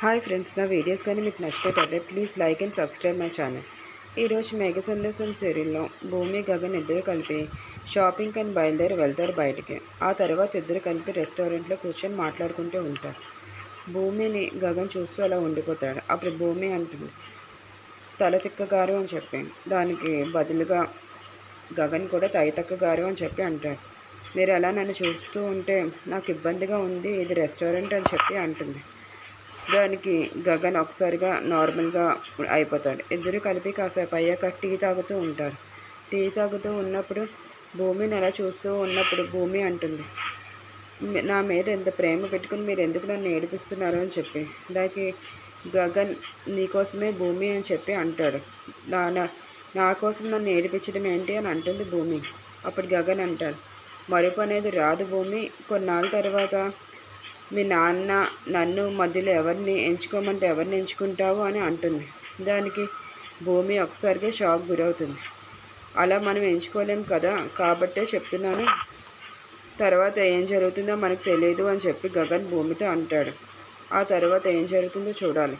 Hi friends నా videos కానీ మీకు నచ్చినట్లయితే please like and subscribe my channel. ఈరోజు మేఘ సందేశం సీరియల్లో భూమి గగన్ ఇద్దరు కలిపి షాపింగ్ అని బయలుదేరి వెళ్తారు బయటికి. ఆ తర్వాత ఇద్దరు కలిపి రెస్టారెంట్లో కూర్చొని మాట్లాడుకుంటూ ఉంటారు. భూమిని గగన్ చూస్తూ అలా ఉండిపోతాడు. అప్పుడు భూమి అంటుంది తల తిక్కగారు అని చెప్పి. దానికి బదులుగా గగన్ కూడా తైతక్క గారు అని చెప్పి అంటాడు. మీరు అలా నన్ను చూస్తూ ఉంటే నాకు ఇబ్బందిగా ఉంది ఇది రెస్టారెంట్ అని చెప్పి అంటుంది. దానికి గగన్ ఒకసారిగా నార్మల్గా అయిపోతాడు. ఇద్దరు కలిపి కాసేపు అయ్యాక టీ తాగుతూ ఉంటారు. టీ తాగుతూ ఉన్నప్పుడు భూమిని అలా చూస్తూ ఉన్నప్పుడు భూమి అంటుంది నా మీద ఎంత ప్రేమ పెట్టుకుని మీరు ఎందుకు నన్ను ఏడిపిస్తున్నారు? అని చెప్పి. దానికి గగన్ నీకోసమే భూమి అని చెప్పి అంటాడు. నా నా- నా కోసం నన్ను ఏడిపించడం ఏంటి? అని అంటుంది భూమి. అప్పుడు గగన్ అంటాడు మరుపు అనేది రాదు భూమి. కొన్నాళ్ళ తర్వాత మీ నాన్న నన్ను మధ్యలో ఎవరిని ఎంచుకోమంటే ఎవరిని ఎంచుకుంటావు అని అంటుంది. దానికి భూమి ఒకసారిగా షాక్ గురవుతుంది. అలా మనం ఎంచుకోలేం కదా కాబట్టే చెప్తున్నాను. తర్వాత ఏం జరుగుతుందో మనకు తెలియదు అని చెప్పి గగన్ భూమితో అంటాడు. ఆ తర్వాత ఏం జరుగుతుందో చూడాలి.